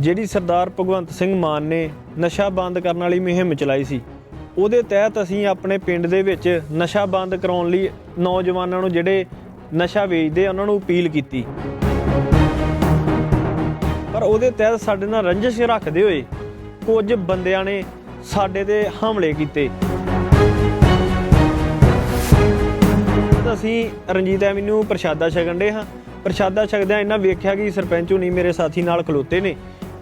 ਜਿਹੜੀ ਸਰਦਾਰ ਭਗਵੰਤ ਸਿੰਘ ਮਾਨ ਨੇ ਨਸ਼ਾ ਬੰਦ ਕਰਨ ਵਾਲੀ ਮੁਹਿੰਮ ਚਲਾਈ ਸੀ, ਉਹਦੇ ਤਹਿਤ ਅਸੀਂ ਆਪਣੇ ਪਿੰਡ ਦੇ ਵਿੱਚ ਨਸ਼ਾ ਬੰਦ ਕਰਾਉਣ ਲਈ ਨੌਜਵਾਨਾਂ ਨੂੰ ਜਿਹੜੇ ਨਸ਼ਾ ਵੇਚਦੇ ਉਹਨਾਂ ਨੂੰ ਅਪੀਲ ਕੀਤੀ। ਪਰ ਉਹਦੇ ਤਹਿਤ ਸਾਡੇ ਨਾਲ ਰੰਜਿਸ਼ ਰੱਖਦੇ ਹੋਏ ਕੁਝ ਬੰਦਿਆਂ ਨੇ ਸਾਡੇ ਤੇ ਹਮਲੇ ਕੀਤੇ। ਅਸੀਂ ਰਣਜੀਤ ਐਵਨਿਊ ਪ੍ਰਸ਼ਾਦਾ ਛਕਣ ਦੇ ਹਾਂ। ਪ੍ਰਸ਼ਾਦਾ ਛਕਦਿਆਂ ਇਹਨਾਂ ਵੇਖਿਆ ਕਿ ਸਰਪੰਚ ਹੁਣੀ ਮੇਰੇ ਸਾਥੀ ਨਾਲ ਖਲੋਤੇ ਨੇ।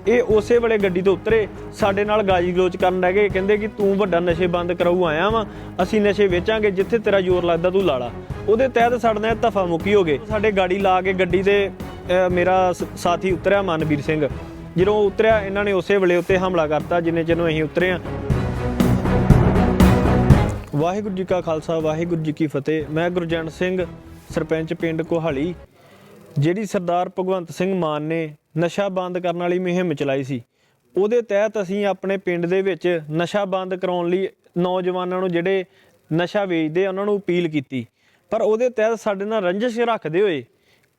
ਇਹ ਉਸੇ ਵੇਲੇ ਗੱਡੀ ਤੋਂ ਉਤਰੇ, ਸਾਡੇ ਨਾਲ ਗਾਜੀ ਗਲੋਚ ਕਰਨ ਲੱਗੇ ਕਹਿੰਦੇ ਕਿ ਤੂੰ ਵੱਡਾ ਨਸ਼ੇ ਬੰਦ ਕਰਾਊ ਆਇਆ ਵਾਂ, ਅਸੀਂ ਨਸ਼ੇ ਵੇਚਾਂਗੇ, ਜਿੱਥੇ ਤੇਰਾ ਜ਼ੋਰ ਲੱਗਦਾ ਤੂੰ ਲਾ ਲਾ। ਉਹਦੇ ਤਹਿਤ ਸਾਡੇ ਨਾਲ ਧਫਾ ਮੁੱਕੀ ਹੋ ਗਏ। ਸਾਡੇ ਗਾੜੀ ਲਾ ਕੇ ਗੱਡੀ ਤੇ ਮੇਰਾ ਸਾਥੀ ਉਤਰਿਆ, ਮਨਵੀਰ ਸਿੰਘ। ਜਦੋਂ ਉਤਰਿਆ, ਇਹਨਾਂ ਨੇ ਉਸੇ ਵੇਲੇ ਉੱਤੇ ਹਮਲਾ ਕਰਤਾ, ਜਿੰਨੇ ਚਿਰ ਨੂੰ ਅਸੀਂ ਉਤਰੇ ਆ। ਵਾਹਿਗੁਰੂ ਜੀ ਕਾ ਖਾਲਸਾ, ਵਾਹਿਗੁਰੂ ਜੀ ਕੀ ਫਤਿਹ। ਮੈਂ ਗੁਰਜੰਟ ਸਿੰਘ, ਸਰਪੰਚ ਪਿੰਡ ਕੋਹਾਲੀ, ਜਿਹੜੀ ਸਰਦਾਰ ਭਗਵੰਤ ਸਿੰਘ ਮਾਨ ਨੇ ਨਸ਼ਾ ਬੰਦ ਕਰਨ ਵਾਲੀ ਮੁਹਿੰਮ ਚਲਾਈ ਸੀ। ਉਹਦੇ ਤਹਿਤ ਅਸੀਂ ਆਪਣੇ ਪਿੰਡ ਦੇ ਵਿੱਚ ਨਸ਼ਾ ਬੰਦ ਕਰਾਉਣ ਲਈ ਨੌਜਵਾਨਾਂ ਨੂੰ ਜਿਹੜੇ ਨਸ਼ਾ ਵੇਚਦੇ ਉਹਨਾਂ ਨੂੰ ਅਪੀਲ ਕੀਤੀ। ਪਰ ਉਹਦੇ ਤਹਿਤ ਸਾਡੇ ਨਾਲ ਰੰਜਿਸ਼ ਰੱਖਦੇ ਹੋਏ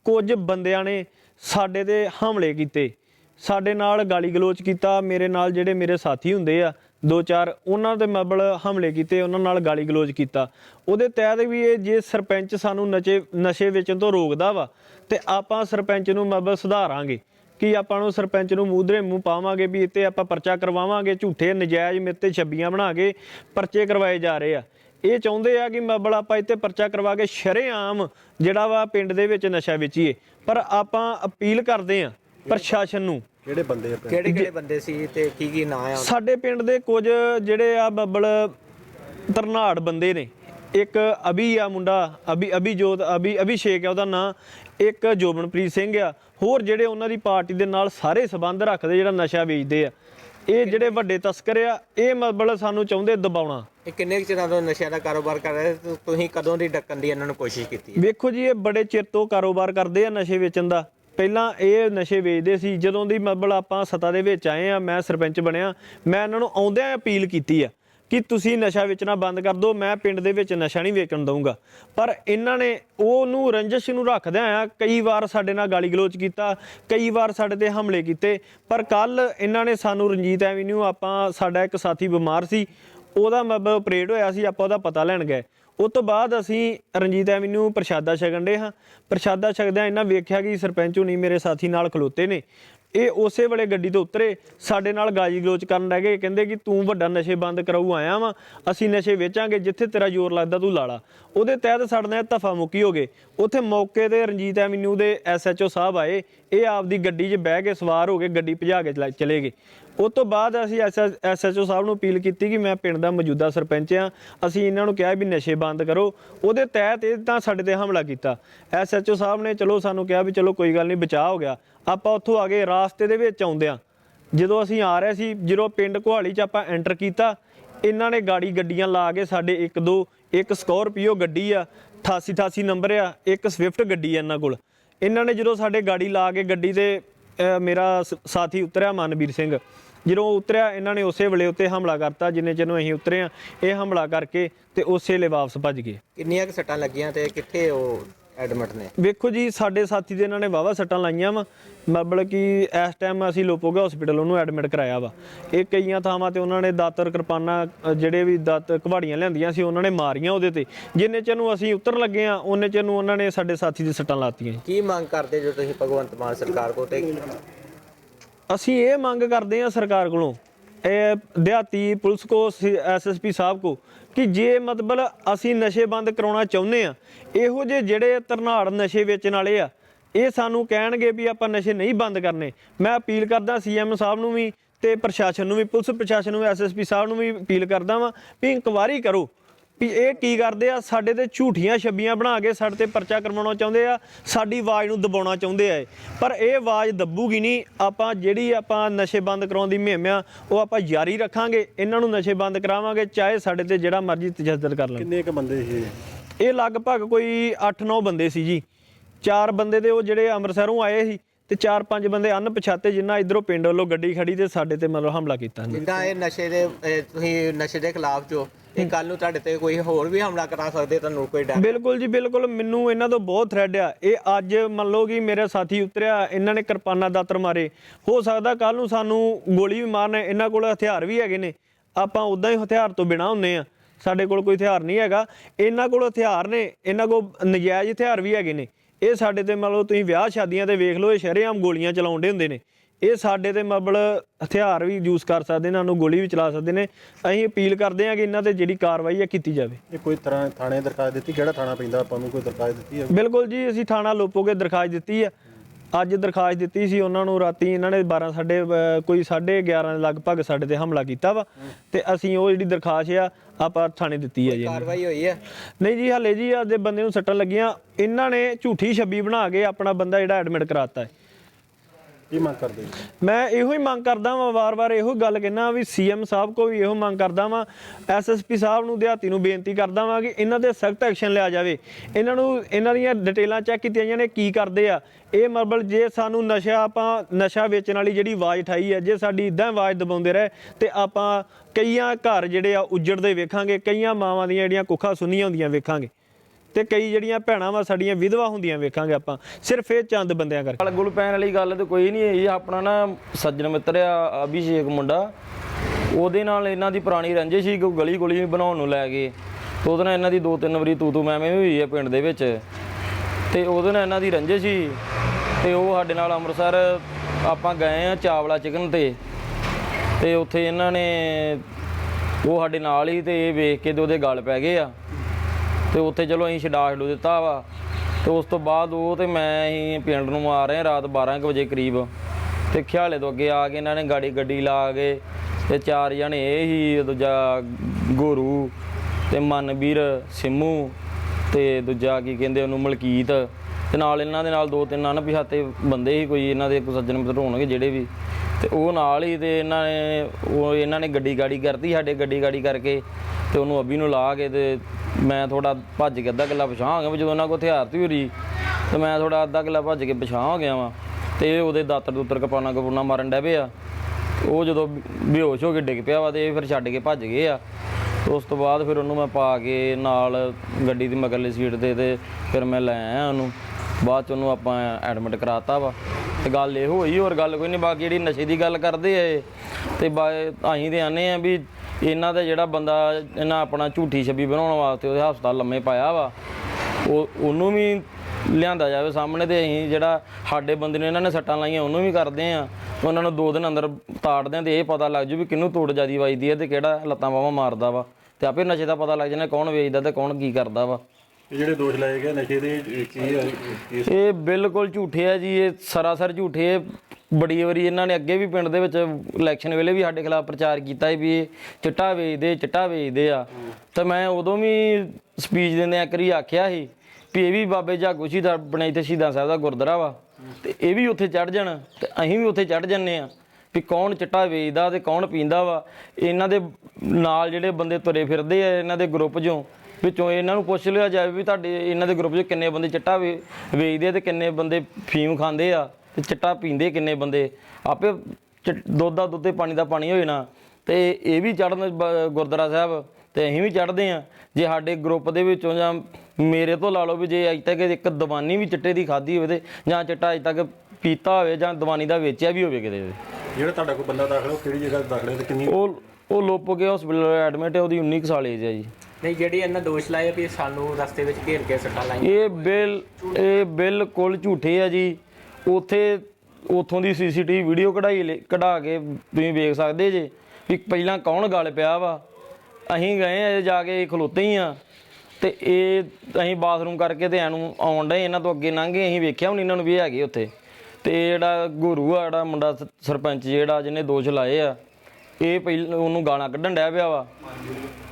ਕੁਝ ਬੰਦਿਆਂ ਨੇ ਸਾਡੇ ਤੇ ਹਮਲੇ ਕੀਤੇ। ਸਾਡੇ ਨਾਲ ਗਾਲੀ ਗਲੋਚ ਕੀਤਾ, ਮੇਰੇ ਨਾਲ ਜਿਹੜੇ ਮੇਰੇ ਸਾਥੀ ਹੁੰਦੇ ਆ, ਦੋ ਚਾਰ, ਉਹਨਾਂ ਦੇ ਮਬਲ ਹਮਲੇ ਕੀਤੇ, ਉਹਨਾਂ ਨਾਲ ਗਾਲੀ ਗਲੋਚ ਕੀਤਾ। ਉਹਦੇ ਤਹਿਤ ਵੀ ਇਹ ਜੇ ਸਰਪੰਚ ਸਾਨੂੰ ਨਸ਼ੇ ਨਸ਼ੇ ਵੇਚਣ ਤੋਂ ਰੋਕਦਾ ਵਾ, ਤੇ ਆਪਾਂ ਸਰਪੰਚ ਨੂੰ ਮਬਲ ਸੁਧਾਰਾਂਗੇ। ਕਿ ਆਪਾਂ ਨੂੰ ਸਰਪੰਚ ਨੂੰ ਮੂਧਰੇ ਮੂੰਹ ਪਾਵਾਂਗੇ ਵੀ ਇੱਥੇ ਆਪਾਂ ਪਰਚਾ ਕਰਵਾਵਾਂਗੇ ਝੂਠੇ ਨਜਾਇਜ਼ ਮਿੱਤੇ ਛੱਬੀਆਂ ਬਣਾ ਕੇ ਪਰਚੇ ਕਰਵਾਏ ਜਾ ਰਹੇ ਆ। ਇਹ ਚਾਹੁੰਦੇ ਆ ਕਿ ਮਬਲ ਆਪਾਂ ਇੱਥੇ ਪਰਚਾ ਕਰਵਾ ਕੇ ਸ਼ਰੇਆਮ ਜਿਹੜਾ ਵਾ ਪਿੰਡ ਦੇ ਵਿੱਚ ਨਸ਼ਾ ਵੇਚੀਏ। ਪਰ ਆਪਾਂ ਅਪੀਲ ਕਰਦੇ ਆ ਪ੍ਰਸ਼ਾਸਨ ਨੂੰ। ਕਿਹੜੇ ਬੰਦੇ ਆ? ਕਿਹੜੇ ਕਿਹੜੇ ਬੰਦੇ ਸੀ ਤੇ ਕੀ ਕੀ ਨਾਂ ਆ? ਸਾਡੇ ਪਿੰਡ ਦੇ ਕੁਝ ਜਿਹੜੇ ਆ ਬੱਬਲ ਤਰਨਾੜ ਬੰਦੇ ਨੇ। ਇੱਕ ਅਭੀ ਆ ਮੁੰਡਾ ਅਭੀ ਅਭਿਜੋਤ ਅਭੀ ਅਭਿਸ਼ੇਕ ਆ ਉਹਦਾ ਨਾਂ ਇੱਕ ਜੋਬਨਪ੍ਰੀਤ ਸਿੰਘ ਆ। ਹੋਰ ਜਿਹੜੇ ਉਹਨਾਂ ਦੀ ਪਾਰਟੀ ਦੇ ਨਾਲ ਸਾਰੇ ਸਬੰਧ ਰੱਖਦੇ ਜਿਹੜਾ ਨਸ਼ਾ ਵੇਚਦੇ ਆ। ਇਹ ਜਿਹੜੇ ਵੱਡੇ ਤਸਕਰ ਆ ਇਹ ਮਤਲਬ ਸਾਨੂੰ ਚਾਹੁੰਦੇ ਦਬਾਉਣਾ। ਇਹ ਕਿੰਨੇ ਕੁ ਚਿਰਾਂ ਤੋਂ ਨਸ਼ਿਆਂ ਦਾ ਕਾਰੋਬਾਰ ਕਰ ਰਹੇ ਤੇ ਤੁਸੀਂ ਕਦੋਂ ਦੀ ਡੱਕਣ ਦੀ ਇਹਨਾਂ ਨੂੰ ਕੋਸ਼ਿਸ਼ ਕੀਤੀ ਹੈ? ਵੇਖੋ ਜੀ ਇਹ ਬੜੇ ਚਿਰ ਤੋਂ ਕਾਰੋਬਾਰ ਕਰਦੇ ਆ ਨਸ਼ੇ ਵੇਚਣ ਦਾ। ਪਹਿਲਾਂ ਇਹ ਨਸ਼ੇ ਵੇਚਦੇ ਸੀ ਜਦੋਂ ਦੀ ਮਤਲਬ ਆਪਾਂ ਸੱਤਾ ਦੇ ਵਿੱਚ ਆਏ ਆ ਮੈਂ ਸਰਪੰਚ ਬਣਿਆ ਮੈਂ ਇਹਨਾਂ ਨੂੰ ਆਉਂਦਿਆਂ ਅਪੀਲ ਕੀਤੀ ਆ। ਕਿ ਤੁਸੀਂ ਨਸ਼ਾ ਵੇਚਣਾ ਬੰਦ ਕਰ ਦਿਓ, ਮੈਂ ਪਿੰਡ ਦੇ ਵਿੱਚ ਨਸ਼ਾ ਨਹੀਂ ਵੇਚਣ ਦਊਂਗਾ। ਪਰ ਇਹਨਾਂ ਨੇ ਉਹਨੂੰ ਰੰਜਿਸ਼ ਨੂੰ ਰੱਖਦਿਆਂ ਆ, ਕਈ ਵਾਰ ਸਾਡੇ ਨਾਲ ਗਾਲੀ ਗਲੋਚ ਕੀਤਾ, ਕਈ ਵਾਰ ਸਾਡੇ ਤੇ ਹਮਲੇ ਕੀਤੇ, ਪਰ ਕੱਲ ਇਹਨਾਂ ਨੇ ਸਾਨੂੰ ਰਣਜੀਤ ਐਵੀਨਿਊ, ਆਪਾਂ ਸਾਡਾ ਇੱਕ ਸਾਥੀ ਬਿਮਾਰ ਸੀ, ਉਹਦਾ ਮਤਲਬ ਆਪਰੇਟ ਹੋਇਆ ਸੀ, ਆਪਾਂ ਉਹਦਾ ਪਤਾ ਲੈਣ ਗਏ। ਉਸ ਤੋਂ ਬਾਅਦ ਅਸੀਂ ਰਣਜੀਤ ਐਵਨਿਊ, ਪ੍ਰਸ਼ਾਦਾ ਛਕਣ ਦੇ ਹਾਂ। ਪ੍ਰਸ਼ਾਦਾ ਛਕਦਿਆਂ ਇਹਨਾਂ ਵੇਖਿਆ ਕਿ ਸਰਪੰਚ ਹੁਣੀ ਮੇਰੇ ਸਾਥੀ ਨਾਲ ਖਲੋਤੇ ਨੇ। ਇਹ ਉਸੇ ਵੇਲੇ ਗੱਡੀ ਤੋਂ ਉਤਰੇ, ਸਾਡੇ ਨਾਲ ਗਾਜੀ ਗਲੋਚ ਕਰਨ ਲੱਗੇ ਕਹਿੰਦੇ ਕਿ ਤੂੰ ਵੱਡਾ ਨਸ਼ੇ ਬੰਦ ਕਰਾਊ ਆਇਆ ਵਾ, ਅਸੀਂ ਨਸ਼ੇ ਵੇਚਾਂਗੇ, ਜਿੱਥੇ ਤੇਰਾ ਜ਼ੋਰ ਲੱਗਦਾ ਤੂੰ ਲਾ ਲਾ। ਉਹਦੇ ਤਹਿਤ ਸਾਡੇ ਨਾਲ ਧਫਾ ਮੁੱਕੀ ਹੋ ਗਏ। ਉੱਥੇ ਮੌਕੇ ਤੇ ਰਣਜੀਤ ਐਵਨਿਊ ਦੇ ਐਸਐਚਓ ਸਾਹਿਬ ਆਏ। ਇਹ ਆਪਦੀ ਗੱਡੀ 'ਚ ਬਹਿ ਕੇ ਸਵਾਰ ਹੋ ਕੇ ਗੱਡੀ ਭਜਾ ਕੇ ਚਲਾ- ਚਲੇ ਗਏ। ਉਸ ਤੋਂ ਬਾਅਦ ਅਸੀਂ ਐਸਐਚਓ ਸਾਹਿਬ ਨੂੰ ਅਪੀਲ ਕੀਤੀ ਕਿ ਮੈਂ ਪਿੰਡ ਦਾ ਮੌਜੂਦਾ ਸਰਪੰਚ ਆ ਅਸੀਂ ਇਹਨਾਂ ਨੂੰ ਕਿਹਾ ਵੀ ਨਸ਼ੇ ਬੰਦ ਕਰੋ। ਉਹਦੇ ਤਹਿਤ ਇਹ ਤਾਂ ਸਾਡੇ ਤੇ ਹਮਲਾ ਕੀਤਾ। ਐਸਐਚਓ ਸਾਹਿਬ ਨੇ ਚਲੋ ਸਾਨੂੰ ਕਿਹਾ ਵੀ ਚਲੋ ਕੋਈ ਗੱਲ ਨਹੀਂ, ਬਚਾਅ ਹੋ ਗਿਆ। ਆਪਾਂ ਉੱਥੋਂ ਆ ਗਏ ਰਾਸਤੇ ਦੇ ਵਿੱਚ ਆਉਂਦੇ ਆਉਂਦਿਆਂ ਜਦੋਂ ਅਸੀਂ ਆ ਰਹੇ ਸੀ, ਜਦੋਂ ਪਿੰਡ ਕੁਹਾਲੀ 'ਚ ਆਪਾਂ ਐਂਟਰ ਕੀਤਾ, ਇਹਨਾਂ ਨੇ ਗਾੜੀ ਗੱਡੀਆਂ ਲਾ ਕੇ ਸਾਡੇ ਇੱਕ ਦੋ, ਇੱਕ ਸਕੋਰਪੀਓ ਗੱਡੀ ਆ 88 88 ਨੰਬਰ ਆ, ਇੱਕ ਸਵਿਫਟ ਗੱਡੀ ਆ ਇਹਨਾਂ ਕੋਲ। ਇਹਨਾਂ ਨੇ ਜਦੋਂ ਸਾਡੇ ਗਾੜੀ ਲਾ ਕੇ ਗੱਡੀ ਤੇ ਅਹ, ਮੇਰਾ ਸਾਥੀ ਉਤਰਿਆ ਮਨਵੀਰ ਸਿੰਘ। ਜਦੋਂ ਉਹ ਉਤਰਿਆ ਇਹਨਾਂ ਨੇ ਉਸੇ ਵੇਲੇ ਉੱਤੇ ਹਮਲਾ ਕਰਤਾ ਜਿੰਨੇ ਚਿਰ ਨੂੰ ਅਸੀਂ ਉਤਰੇ ਆ ਇਹ ਹਮਲਾ ਕਰਕੇ ਤੇ ਉਸੇ ਵੇਲੇ ਵਾਪਸ ਭੱਜ ਗਏ। ਕਿੰਨੀਆਂ ਕੁ ਸੱਟਾਂ ਲੱਗੀਆਂ ਤੇ ਕਿੱਥੇ ਉਹ ਐਡਮਿਟ ਨੇ। ਵੇਖੋ ਜੀ ਸਾਡੇ ਸਾਥੀ ਦੇ ਇਹਨਾਂ ਨੇ ਵਾਵਾ ਸੱਟਾਂ ਲਾਈਆਂ ਵਾ। ਮਤਲਬ ਕਿ ਇਸ ਟਾਈਮ ਅਸੀਂ ਲੋਪੋਗਾ ਹਸਪੀਟਲ ਉਹਨੂੰ ਐਡਮਿਟ ਕਰਾਇਆ ਵਾ। ਇਹ ਕਈਆਂ ਥਾਵਾਂ ਤੇ ਉਹਨਾਂ ਨੇ ਦਾਤਰ ਕਿਰਪਾਨਾਂ ਅ, ਜਿਹੜੇ ਵੀ ਦਾਤ ਕਵਾੜੀਆਂ ਲਿਆਂਦੀਆਂ ਸੀ ਉਹਨਾਂ ਨੇ ਮਾਰੀਆਂ ਉਹਦੇ ਤੇ। ਜਿੰਨੇ ਚਿਰ ਨੂੰ ਅਸੀਂ ਉਤਰਨ ਲੱਗੇ ਆ ਉਹਨੇ ਚਿਰ ਨੂੰ ਉਹਨਾਂ ਨੇ ਸਾਡੇ ਸਾਥੀ ਦੇ ਸੱਟਾਂ ਲਾਤੀਆਂ ਕੀ ਮੰਗ ਕਰਦੇ ਜੋ ਤੁਸੀਂ ਭਗਵੰਤ ਮਾਨ ਸਰਕਾਰ ਕੋ ਤੇ? ਅਸੀਂ ਇਹ ਮੰਗ ਕਰਦੇ ਹਾਂ ਸਰਕਾਰ ਕੋਲੋਂ। ਇਹ ਦਿਹਾਤੀ ਪੁਲਿਸ ਕੋ ਐਸਐਸਪੀ ਸਾਹਿਬ ਕੋ ਕਿ ਜੇ ਮਤਲਬ ਅਸੀਂ ਨਸ਼ੇ ਬੰਦ ਕਰਾਉਣਾ ਚਾਹੁੰਦੇ ਆ ਇਹੋ ਜਿਹੇ ਜਿਹੜੇ ਤਰਨਾੜ ਨਸ਼ੇ ਵੇਚਣ ਵਾਲੇ ਆ, ਇਹ ਸਾਨੂੰ ਕਹਿਣਗੇ ਵੀ ਆਪਾਂ ਨਸ਼ੇ ਨਹੀਂ ਬੰਦ ਕਰਨੇ। ਮੈਂ ਅਪੀਲ ਕਰਦਾ ਸੀਐਮ ਸਾਹਿਬ ਨੂੰ ਵੀ ਤੇ ਪ੍ਰਸ਼ਾਸਨ ਨੂੰ ਵੀ, ਪੁਲਿਸ ਪ੍ਰਸ਼ਾਸਨ ਨੂੰ ਐਸਐਸਪੀ ਸਾਹਿਬ ਨੂੰ ਵੀ ਅਪੀਲ ਕਰਦਾ ਵਾਂ ਵੀ ਇਨਕੁਆਰੀ ਕਰੋ। ਇਹ ਕੀ ਕਰਦੇ ਆ ਸਾਡੇ ਤੇ ਝੂਠੀਆਂ ਛੱਬੀਆਂ ਬਣਾ ਕੇ ਸਾਡੇ ਤੇ ਪਰਚਾ ਕਰਵਾਉਣਾ ਚਾਹੁੰਦੇ ਆ ਸਾਡੀ ਆਵਾਜ਼ ਨੂੰ ਦਬਾਉਣਾ ਚਾਹੁੰਦੇ ਆ। ਪਰ ਇਹ ਆਵਾਜ਼ ਦੱਬੂਗੀ ਨਹੀਂ ਆਪਾਂ ਜਿਹੜੀ ਆਪਾਂ ਨਸ਼ੇ ਬੰਦ ਕਰਾਉਣ ਦੀ ਮੁਹਿੰਮ ਆ ਉਹ ਆਪਾਂ ਜਾਰੀ ਰੱਖਾਂਗੇ ਇਹਨਾਂ ਨੂੰ ਨਸ਼ੇ ਬੰਦ ਕਰਾਵਾਂਗੇ ਚਾਹੇ ਸਾਡੇ ਤੇ ਜਿਹੜਾ ਮਰਜ਼ੀ ਤਜੱਦਦ ਕਰ ਲੈਣ। ਕਿੰਨੇ ਕ ਬੰਦੇ ਸੀ ਇਹ? ਲਗਭਗ ਕੋਈ 8-9 ਬੰਦੇ ਸੀ ਜੀ। ਚਾਰ ਬੰਦੇ ਦੇ ਉਹ ਜਿਹੜੇ ਅੰਮ੍ਰਿਤਸਰੋਂ ਆਏ ਸੀ ਤੇ ਚਾਰ ਪੰਜ ਬੰਦੇ ਅਣਪਛਾਤੇ ਜਿਨ੍ਹਾਂ ਇਧਰੋਂ ਪਿੰਡ ਵੱਲੋਂ ਗੱਡੀ ਖੜੀ ਤੇ ਸਾਡੇ ਤੇ ਮਤਲਬ ਹਮਲਾ ਕੀਤਾ ਨੇ। ਜਿੱਦਾਂ ਇਹ ਨਸ਼ੇ ਦੇ ਇਹ ਤੁਸੀਂ ਨਸ਼ੇ ਦੇ ਖਿਲਾਫ ਜੋ ਇਹ ਕੱਲ ਨੂੰ ਤੁਹਾਡੇ ਤੇ ਕੋਈ ਹੋਰ ਵੀ ਹਮਲਾ ਕਰਾ ਸਕਦੇ ਤੁਹਾਨੂੰ ਕੋਈ ਡਰ? ਬਿਲਕੁਲ ਜੀ ਬਿਲਕੁਲ। ਮੈਨੂੰ ਇਹਨਾਂ ਤੋਂ ਬਹੁਤ ਥ੍ਰੈਡ ਆ। ਇਹ ਅੱਜ ਮੰਨ ਲਓ ਕਿ ਮੇਰੇ ਸਾਥੀ ਉਤਰਿਆ ਇਹਨਾਂ ਨੇ ਕਿਰਪਾਨਾਂ ਦਾਤਰ ਮਾਰੇ। ਹੋ ਸਕਦਾ ਕੱਲ ਨੂੰ ਸਾਨੂੰ ਗੋਲੀ ਵੀ ਮਾਰਨ ਇਹਨਾਂ ਕੋਲ ਹਥਿਆਰ ਵੀ ਹੈਗੇ ਨੇ। ਆਪਾਂ ਉਦਾਂ ਹੀ ਹਥਿਆਰ ਤੋਂ ਬਿਨਾ ਹੁੰਨੇ ਆ। ਸਾਡੇ ਕੋਲ ਕੋਈ ਹਥਿਆਰ ਨਹੀਂ ਹੈਗਾ। ਇਹਨਾਂ ਕੋਲ ਹਥਿਆਰ ਨੇ ਇਹਨਾਂ ਕੋਲ ਨਜਾਇਜ਼ ਹਥਿਆਰ ਵੀ ਹੈਗੇ ਨੇ। ਇਹ ਸਾਡੇ ਤੇ ਮੰਨ ਲਓ ਤੁਸੀਂ ਵਿਆਹ ਸ਼ਾਦੀਆਂ ਤੇ ਵੇਖ ਲਓ ਇਹ ਸ਼ਰੇਆਮ ਗੋਲੀਆਂ ਚਲਾਉਂਦੇ ਹੁੰਦੇ ਨੇ। ਇਹ ਸਾਡੇ ਤੇ ਮਬਲ ਹਥਿਆਰ ਵੀ ਯੂਜ਼ ਕਰ ਸਕਦੇ ਨੇ ਇਹਨਾਂ ਨੂੰ ਗੋਲੀ ਵੀ ਚਲਾ ਸਕਦੇ ਨੇ। ਅਸੀਂ ਅਪੀਲ ਕਰਦੇ ਹਾਂ ਕਿ ਇਹਨਾਂ ਤੇ ਜਿਹੜੀ ਕਾਰਵਾਈ ਹੈ ਕੀਤੀ ਜਾਵੇ। ਇਹ ਕੋਈ ਤਰ੍ਹਾਂ ਥਾਣੇ ਦਰਖਾਸਤ ਦਿੱਤੀ? ਕਿਹੜਾ ਥਾਣਾ ਪੈਂਦਾ? ਆਪਾਂ ਨੂੰ ਕੋਈ ਦਰਖਾਸਤ ਦਿੱਤੀ ਹੈ? ਬਿਲਕੁਲ ਜੀ ਅਸੀਂ ਥਾਣਾ ਲੋਪੋਗੇ ਦਰਖਾਸਤ ਦਿੱਤੀ ਆ। ਅੱਜ ਦਰਖਾਸਤ ਦਿੱਤੀ ਸੀ ਉਹਨਾਂ ਨੂੰ ਰਾਤੀ ਇਹਨਾਂ ਨੇ 12 ਸਾਡੇ ਕੋਈ 11:30 ਦੇ ਲਗਭਗ ਸਾਡੇ ਤੇ ਹਮਲਾ ਕੀਤਾ ਵਾ। ਤੇ ਅਸੀਂ ਉਹ ਜਿਹੜੀ ਦਰਖਾਸਤ ਆ ਆਪਾਂ ਥਾਣੇ ਦਿੱਤੀ ਆ ਜੀ। ਕਾਰਵਾਈ ਹੋਈ ਹੈ ਨਹੀਂ ਜੀ ਹਲੇ ਜੀ ਅੱਜ ਦੇ ਬੰਦੇ ਨੂੰ ਸੱਟਾਂ ਲੱਗੀਆਂ। ਇਹਨਾਂ ਨੇ ਝੂਠੀ ਛੱਬੀ ਬਣਾ ਕੇ ਆਪਣਾ ਬੰਦਾ ਜਿਹੜਾ ਐਡਮਿਟ ਕਰਾਤਾ ਹੈ। ਕੀ ਮੰਗ ਕਰਦੇ ਮੈਂ ਇਹੋ ਹੀ ਮੰਗ ਕਰਦਾ ਵਾਂ, ਵਾਰ-ਵਾਰ ਇਹੋ ਗੱਲ ਕਹਿਣਾ ਵੀ ਸੀਐਮ ਸਾਹਿਬ ਕੋ ਵੀ ਇਹੋ ਮੰਗ ਕਰਦਾ ਵਾਂ। ਐਸਐਸਪੀ ਸਾਹਿਬ ਨੂੰ ਦਿਹਾਤੀ ਨੂੰ ਬੇਨਤੀ ਕਰਦਾ ਵਾਂ ਕਿ ਇਹਨਾਂ ਤੇ ਸਖਤ ਐਕਸ਼ਨ ਲਿਆ ਜਾਵੇ। ਇਹਨਾਂ ਨੂੰ, ਇਹਨਾਂ ਦੀਆਂ ਡਿਟੇਲਾਂ ਚੈੱਕ ਕੀਤੀਆਂ ਜਾਣ ਕੀ ਕਰਦੇ ਆ। ਇਹ ਮਤਲਬ ਜੇ ਸਾਨੂੰ ਨਸ਼ਾ ਆਪਾਂ ਨਸ਼ਾ ਵੇਚਣ ਵਾਲੀ ਜਿਹੜੀ ਆਵਾਜ਼ ਠਾਈ ਹੈ, ਜੇ ਸਾਡੀ ਇਦਾਂ ਆਵਾਜ਼ ਦਬਾਉਂਦੇ ਰਹੇ ਤੇ ਆਪਾਂ ਕਈਆਂ ਘਰ ਜਿਹੜੇ ਆ ਉਜੜਦੇ ਵੇਖਾਂਗੇ, ਕਈਆਂ ਮਾਵਾਂ ਦੀਆਂ ਜਿਹੜੀਆਂ ਕੁੱਖਾਂ ਸੁੰਨੀਆਂ ਹੁੰਦੀਆਂ ਵੇਖਾਂਗੇ। ਤੇ ਕਈ ਜਿਹੜੀਆਂ ਭੈਣਾਂ ਵਾ ਸਾਡੀਆਂ ਵਿਧਵਾ ਹੁੰਦੀਆਂ ਵੇਖਾਂਗੇ ਆਪਾਂ, ਸਿਰਫ ਇਹ ਚੰਦ ਬੰਦਿਆਂ ਕਰਕੇ। ਗਲ ਗੁਲ ਪੈਣ ਵਾਲੀ ਗੱਲ ਤੇ ਕੋਈ ਨਹੀਂ ਇਹ ਆਪਣਾ ਨਾ ਸੱਜਣ ਮਿੱਤਰ ਆ, ਅਭਿਸ਼ੇਕ ਮੁੰਡਾ। ਉਹਦੇ ਨਾਲ ਇਹਨਾਂ ਦੀ ਪੁਰਾਣੀ ਰੰਜਿਸ਼ ਸੀ ਕਿ ਗਲੀ ਗੁਲੀ ਬਣਾਉਣ ਨੂੰ ਲੈ ਗਏ। ਤੇ ਉਹਦੇ ਨਾਲ ਇਹਨਾਂ ਦੀ ਦੋ ਤਿੰਨ ਵਾਰੀ ਤੂ ਤੂ ਮੈਂ ਮੈਂ ਵੀ ਹੋਈ ਹੈ ਪਿੰਡ ਦੇ ਵਿੱਚ। ਤੇ ਉਹਦੇ ਨਾਲ ਇਹਨਾਂ ਦੀ ਰੰਜਿਸ਼ ਸੀ। ਤੇ ਉਹ ਸਾਡੇ ਨਾਲ ਅੰਮ੍ਰਿਤਸਰ ਆਪਾਂ ਗਏ ਆ ਚਾਵਲਾ ਚਿਕਨ ਤੇ। ਤੇ ਉੱਥੇ ਇਹਨਾਂ ਨੇ ਉਹ ਸਾਡੇ ਨਾਲ ਹੀ ਤੇ ਇਹ ਵੇਖ ਕੇ ਤੇ ਉਹਦੇ ਗਲ ਪੈ ਗਏ ਆ। ਤੇ ਉੱਥੇ ਚਲੋ ਅਸੀਂ ਛਡਾ ਛਡੂ ਦਿੱਤਾ ਵਾ। ਤੇ ਉਸ ਤੋਂ ਬਾਅਦ ਉਹ ਤੇ ਮੈਂ ਅਸੀਂ ਪਿੰਡ ਨੂੰ ਆ ਰਹੇ ਰਾਤ 12 ਕੁ ਵਜੇ ਕਰੀਬ। ਤੇ ਖਿਆਲੇ ਤੋਂ ਅੱਗੇ ਆ ਕੇ ਇਹਨਾਂ ਨੇ ਗਾੜੀ ਗੱਡੀ ਲਾ ਕੇ ਤੇ ਚਾਰ ਜਣੇ ਇਹ ਹੀ, ਦੂਜਾ ਗੋਰੂ ਤੇ ਮਨਵੀਰ ਸਿੰਮੂ ਤੇ ਦੂਜਾ ਕੀ ਕਹਿੰਦੇ ਉਹਨੂੰ ਮਲਕੀਤ ਤੇ ਨਾਲ ਇਹਨਾਂ ਦੇ ਨਾਲ ਦੋ ਤਿੰਨ ਅਣਪਛਾਤੇ ਬੰਦੇ ਸੀ, ਕੋਈ ਇਹਨਾਂ ਦੇ ਕੋਈ ਸੱਜਣ ਮਿੱਤਰ ਹੋਣਗੇ ਜਿਹੜੇ ਵੀ। ਤੇ ਉਹ ਨਾਲ ਹੀ ਤੇ ਇਹਨਾਂ ਨੇ, ਉਹ ਇਹਨਾਂ ਨੇ ਗੱਡੀ ਗਾੜੀ ਕਰਤੀ, ਸਾਡੇ ਗੱਡੀ ਗਾੜੀ ਕਰਕੇ ਤੇ ਉਹਨੂੰ ਅੱਬੀ ਨੂੰ ਲਾ ਕੇ ਤੇ ਮੈਂ ਥੋੜਾ ਭੱਜ ਕੇ ਅੱਧਾ ਕਿੱਲਾ ਪਛਾਣ ਹੋ ਗਿਆ ਵੀ ਜਦੋਂ ਉਹਨਾਂ ਕੋਲ ਹਥਿਆਰ ਤੀ ਹੋਰੀ ਤੇ ਮੈਂ ਥੋੜਾ ਅੱਧਾ ਕਿੱਲਾ ਭੱਜ ਕੇ ਪਛਾਣ ਹੋ ਗਿਆ ਵਾਂ। ਤੇ ਇਹ ਉਹਦੇ ਦਾਤਰ ਦੂਤਰ ਕਪਾਨਾ ਕਪੂਨਾ ਮਾਰਨ ਡੈ ਪਿਆ ਉਹ ਜਦੋਂ ਬੇਹੋਸ਼ ਹੋ ਕੇ ਡਿੱਗ ਪਿਆ ਵਾ ਤੇ ਇਹ ਫਿਰ ਛੱਡ ਕੇ ਭੱਜ ਗਏ ਆ। ਤੇ ਉਸ ਤੋਂ ਬਾਅਦ ਫਿਰ ਉਹਨੂੰ ਮੈਂ ਪਾ ਕੇ ਨਾਲ ਗੱਡੀ ਦੀ ਮਗਰਲੀ ਸੀਟ ਤੇ ਤੇ ਫਿਰ ਮੈਂ ਲੈ ਆਇਆ ਉਹਨੂੰ। ਬਾਅਦ ਚ ਉਹਨੂੰ ਆਪਾਂ ਐਡਮਿਟ ਕਰਾਤਾ ਵਾ। ਤੇ ਗੱਲ ਇਹੋ ਹੋਈ ਹੋਰ ਗੱਲ ਕੋਈ ਨਹੀਂ ਬਾਕੀ ਜਿਹੜੀ ਨਸ਼ੇ ਦੀ ਗੱਲ ਕਰਦੇ ਆ ਇਹ, ਤੇ ਬਾ- ਅਸੀਂ ਤੇ ਆਨੇ ਆ ਵੀ ਇਹਨਾਂ ਦਾ ਜਿਹੜਾ ਬੰਦਾ ਇਹਨਾਂ ਆਪਣਾ ਝੂਠੀ ਛੱਬੀ ਬਣਾਉਣ ਵਾਸਤੇ ਉਹਦੇ ਹਸਪਤਾਲ ਲੰਮੇ ਪਾਇਆ ਵਾ ਉਹ ਉਹਨੂੰ ਵੀ ਲਿਆਂਦਾ ਜਾਵੇ ਸਾਹਮਣੇ ਤੇ ਅਸੀਂ ਜਿਹੜਾ ਸਾਡੇ ਬੰਦੇ ਨੂੰ ਇਹਨਾਂ ਨੇ ਸੱਟਾਂ ਲਾਈਆਂ ਉਹਨੂੰ ਵੀ ਕਰਦੇ ਆ ਉਹਨਾਂ ਨੂੰ ਦੋ ਦਿਨ ਅੰਦਰ ਤਾੜਦੇ ਆ ਤੇ ਇਹ ਪਤਾ ਲੱਗ ਜੂ ਵੀ ਕਿਹਨੂੰ ਤੋੜ ਜਿਆਦੀ ਵੱਜਦੀ ਹੈ ਤੇ ਕਿਹੜਾ ਲੱਤਾਂ ਬਾਹਾਂ ਮਾਰਦਾ ਵਾ। ਤੇ ਆਪੇ ਨਸ਼ੇ ਦਾ ਪਤਾ ਲੱਗ ਜਾਣਾ ਕੌਣ ਵੇਚਦਾ ਤੇ ਕੌਣ ਕੀ ਕਰਦਾ ਵਾ। ਇਹ ਜਿਹੜੇ ਦੋਸ਼ ਲਾਏ ਗਏ ਨਸ਼ੇ ਦੇ ਇਹ ਕੀ ਇਹ ਬਿਲਕੁਲ ਝੂਠੇ ਆ ਜੀ ਇਹ ਸਰਾਸਰ ਝੂਠੇ ਆ। ਬੜੀ ਵਾਰੀ ਇਹਨਾਂ ਨੇ ਅੱਗੇ ਵੀ ਪਿੰਡ ਦੇ ਵਿੱਚ ਇਲੈਕਸ਼ਨ ਵੇਲੇ ਵੀ ਸਾਡੇ ਖਿਲਾਫ ਪ੍ਰਚਾਰ ਕੀਤਾ ਵੀ ਇਹ ਚਿੱਟਾ ਵੇਚਦੇ ਚਿੱਟਾ ਵੇਚਦੇ ਆ। ਤਾਂ ਮੈਂ ਉਦੋਂ ਵੀ ਸਪੀਚ ਦਿੰਦੇ ਆ ਕਰੀ ਆਖਿਆ ਸੀ ਵੀ ਇਹ ਵੀ ਬਾਬੇ ਜਾਗੋ ਦਾ ਬਣੇ ਤੇ ਸ਼ਹੀਦਾਂ ਸਾਹਿਬ ਦਾ ਗੁਰਦੁਆਰਾ ਵਾ। ਤੇ ਇਹ ਵੀ ਉੱਥੇ ਚੜ ਜਾਣ, ਤੇ ਅਸੀਂ ਵੀ ਉੱਥੇ ਚੜ ਜੰਨੇ ਆ ਵੀ ਕੌਣ ਚਿੱਟਾ ਵੇਚਦਾ ਤੇ ਕੌਣ ਪੀਂਦਾ ਵਾ। ਇਹਨਾਂ ਦੇ ਨਾਲ ਜਿਹੜੇ ਬੰਦੇ ਤੁਰੇ ਫਿਰਦੇ ਆ ਇਹਨਾਂ ਦੇ ਗਰੁੱਪ 'ਚੋਂ, ਵਿੱਚੋਂ ਇਹਨਾਂ ਨੂੰ ਪੁੱਛ ਲਿਆ ਜਾਵੇ ਵੀ ਤੁਹਾਡੇ ਇਹਨਾਂ ਦੇ ਗਰੁੱਪ 'ਚ ਕਿੰਨੇ ਬੰਦੇ ਚਿੱਟਾ ਵੇ- ਵੇਚਦੇ ਆ ਤੇ ਕਿੰਨੇ ਬੰਦੇ ਫੀਮ ਖਾਂਦੇ ਆ। ਤੇ ਚਿੱਟਾ ਪੀਂਦੇ ਕਿੰਨੇ ਬੰਦੇ? ਆਪੇ ਚਿ- ਦੁੱਧ ਦਾ ਦੁੱਧ ਤੇ ਪਾਣੀ ਦਾ ਪਾਣੀ ਹੋ ਜਾਣਾ ਤੇ ਇਹ ਵੀ ਚੜਨ ਗੁਰਦੁਆਰਾ ਸਾਹਿਬ ਤੇ ਅਸੀਂ ਵੀ ਚੜਦੇ ਆ ਜੇ ਸਾਡੇ ਗਰੁੱਪ ਦੇ ਵਿੱਚੋਂ ਜਾਂ ਮੇਰੇ ਤੋਂ ਲਾ ਲਓ ਵੀ ਜੇ ਅਜ ਤੱਕ ਇੱਕ ਦੀਵਾਨੀ ਵੀ ਚਿੱਟੇ ਦੀ ਖਾਧੀ ਹੋਵੇ ਤੇ ਜਾਂ ਚਿੱਟਾ ਅਜ ਤੱਕ ਪੀਤਾ ਹੋਵੇ ਜਾਂ ਦੀਵਾਨੀ ਦਾ ਵੇਚਿਆ ਵੀ ਹੋਵੇ ਕਿਤੇ। ਜਿਹੜਾ ਤੁਹਾਡਾ ਕੋਈ ਬੰਦਾ ਦਾਖਲ ਹੈ ਉਹ ਕਿਹੜੀ ਜਗ੍ਹਾ ਦਾਖਲ ਹੈ ਤੇ ਕਿੰਨੀ ਉਹ ਉਹ ਲੋਪੋ ਕੇ ਹਸਪੀਟਲ ਐਡਮਿਟ ਹੈ ਉਹਦੀ 19 ਕੁ ਸਾਲ ਏਜ ਹੈ ਜੀ। ਨਹੀਂ ਜਿਹੜੀ ਇਹਨਾਂ ਦੋਸ਼ ਲਾਏ ਵੀ ਸਾਨੂੰ ਰਸਤੇ ਵਿੱਚ ਘੇਰ ਕੇ ਸੱਟਾਂ ਲਾਈਆਂ। ਇਹ ਬਿਲ ਇਹ ਬਿਲਕੁਲ ਝੂਠੇ ਆ ਜੀ। ਉੱਥੇ ਉਥੋਂ ਦੀ ਸੀਸੀਟੀਵੀ ਵੀਡੀਓ ਕਢਾਈ ਲੈ- ਕਢਾ ਕੇ ਤੁਸੀਂ ਵੇਖ ਸਕਦੇ ਜੇ ਵੀ ਪਹਿਲਾਂ ਕੌਣ ਗੱਲ ਪਿਆ ਵਾ। ਅਸੀਂ ਗਏ ਆ, ਜਾ ਕੇ ਖਲੋਤੇ ਹੀ ਆ। ਤੇ ਇਹ ਅਸੀਂ ਬਾਥਰੂਮ ਕਰਕੇ ਤੇ ਐਨੂੰ ਆਉਣ ਡਏ, ਇਹਨਾਂ ਤੋਂ ਅੱਗੇ ਲੰਘੇ ਅਸੀਂ ਵੇਖਿਆ ਹੁਣ ਇਹਨਾਂ ਨੂੰ ਵੀ ਹੈਗੇ ਉੱਥੇ। ਤੇ ਇਹ ਜਿਹੜਾ ਗੁਰੂ ਆ, ਜਿਹੜਾ ਮੁੰਡਾ ਸ- ਸਰਪੰਚ ਜਿਹੜਾ ਜਿਹਨੇ ਦੋਸ਼ ਲਾਏ ਆ, ਇਹ ਪਹਿਲਾਂ, ਉਹਨੂੰ ਗਾਲਾਂ ਕੱਢਣ ਡਿਆ ਪਿਆ ਵਾ।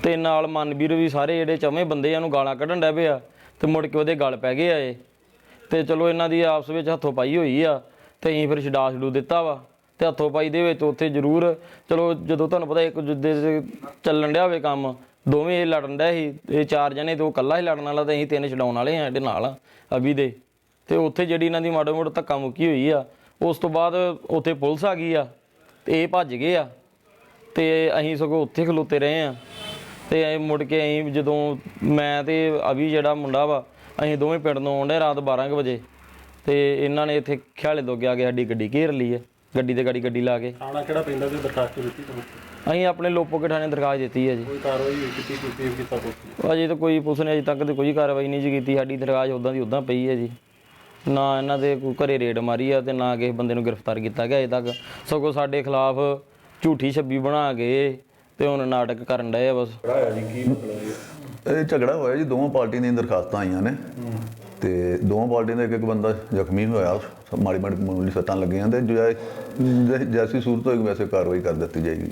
ਤੇ ਨਾਲ ਮਨਵੀਰ ਵੀ ਸਾਰੇ ਜਿਹੜੇ ਚਵੇਂ ਬੰਦੇ ਆ ਨੂੰ ਗਾਲਾਂ ਕੱਢਣ ਡਿਆ ਪਿਆ। ਤੇ ਮੁੜ ਕੇ ਉਹਦੇ ਗਲ ਪੈ ਗਏ ਆ ਇਹ। ਤੇ ਚਲੋ ਇਹਨਾਂ ਦੀ ਆਪਸ ਵਿੱਚ ਹੱਥੋਂ ਪਾਈ ਹੋਈ ਆ, ਤੇ ਅਸੀਂ ਫਿਰ ਛਡਾ ਛਡੂ ਦਿੱਤਾ ਵਾ, ਤੇ ਹੱਥੋਂ ਪਾਈ ਦੇ ਵਿੱਚ ਉੱਥੇ ਜ਼ਰੂਰ, ਚਲੋ ਜਦੋਂ ਤੁਹਾਨੂੰ ਪਤਾ ਇੱਕ ਦੂਜੇ ਦੇ ਚੱਲਣ ਡਿਆ ਹੋਵੇ ਕੰਮ, ਦੋਵੇਂ ਇਹ ਲੜਨ ਡਿਆ ਸੀ, ਇਹ ਚਾਰ ਜਣੇ ਤੇ ਉਹ ਇਕੱਲਾ ਹੀ ਲੜਨ ਵਾਲਾ ਤੇ ਅਸੀਂ ਤਿੰਨ ਛਡਾਉਣ ਵਾਲੇ ਆ ਇਹਦੇ ਨਾਲ, ਅਭੀ ਦੇ। ਤੇ ਉੱਥੇ ਜਿਹੜੀ ਇਹਨਾਂ ਦੀ ਮਾੜਾ ਮੋੜ ਧੱਕਾ ਮੁੱਕੀ ਹੋਈ ਆ, ਉਸ ਤੋਂ ਬਾਅਦ ਉੱਥੇ ਪੁਲਿਸ ਆ ਗਈ ਆ, ਤੇ ਇਹ ਭੱਜ ਗਏ ਆ, ਤੇ ਅਸੀਂ ਸਗੋਂ ਉੱਥੇ ਖਲੋਤੇ ਰਹੇ ਆ, ਤੇ ਅਸੀਂ ਮੁੜ ਕੇ ਅਸੀਂ ਜਦੋਂ ਮੈਂ ਤੇ ਅਭੀ ਜਿਹੜਾ ਮੁੰਡਾ ਵਾ ਅਸੀਂ ਦੋਵੇਂ ਪਿੰਡ ਨੂੰ ਆਉਂਦੇ ਰਾਤ 12 ਕੁ ਵਜੇ। ਤੇ ਇਹਨਾਂ ਨੇ ਇੱਥੇ ਖਿਆਲੇ ਤੋਂ ਅੱਗੇ ਸਾਡੀ ਗੱਡੀ ਘੇਰ ਲਈ ਹੈ ਗੱਡੀ ਤੇ ਗਾੜੀ ਗੱਡੀ ਲਾ ਕੇ। ਥਾਣਾ ਕਿਹੜਾ ਪੈਂਦਾ ਕੋਈ ਦਰਖਾਸਤ ਦਿੱਤੀ ਤੁਹਾਨੂੰ? ਅਸੀਂ ਆਪਣੇ ਲੋਪੋ ਕੇ ਥਾਣੇ ਦਰਖਾਸਤ ਦਿੱਤੀ ਹੈ ਜੀ। ਕੋਈ ਕਾਰਵਾਈ ਹੋਈ ਕੀਤੀ ਕੋਈ ਪੇਸ਼ ਕੀਤਾ ਕੋਈ? ਅਜੇ ਤਾਂ ਕੋਈ ਪੁਲਿਸ ਨੇ ਅਜੇ ਤੱਕ ਤੇ ਕੋਈ ਕਾਰਵਾਈ ਨਹੀਂ ਜੀ ਕੀਤੀ। ਸਾਡੀ ਦਰਖਾਸਤ ਉਦਾਂ ਦੀ ਉਦਾਂ ਪਈ ਹੈ ਜੀ। ਨਾ ਇਹਨਾਂ ਦੇ ਕੋਈ ਘਰੇ ਰੇਡ ਮਾਰੀ ਆ ਤੇ ਨਾ ਕਿਸੇ ਬੰਦੇ ਨੂੰ ਗ੍ਰਿਫਤਾਰ ਕੀਤਾ ਗਿਆ ਅਜੇ ਤੱਕ। ਸਗੋਂ ਸਾਡੇ ਖਿਲਾਫ ਝੂਠੀ ਛੱਬੀ ਬਣਾ ਕੇ ਤੇ ਹੁਣ ਨਾਟਕ ਕਰਨ ਡਏ ਆ ਬਸ। ਇਹ ਝਗੜਾ ਹੋਇਆ ਜੀ, ਦੋਵਾਂ ਪਾਰਟੀਆਂ ਦੀਆਂ ਦਰਖਾਸਤਾਂ ਆਈਆਂ ਨੇ। ਤੇ ਦੋਵਾਂ ਪਾਰਟੀਆਂ ਦਾ ਇੱਕ ਇੱਕ ਬੰਦਾ ਜ਼ਖਮੀ ਹੋਇਆ, ਮਾੜੀ ਮਾੜੀ ਮਾਮੂਲੀ ਸੱਟਾਂ ਲੱਗੀਆਂ ਤੇ ਜੋ ਜੈਸੀ ਸੂਰਤ ਹੋਏਗੀ ਵੈਸੇ ਕਾਰਵਾਈ ਕਰ ਦਿੱਤੀ ਜਾਏਗੀ।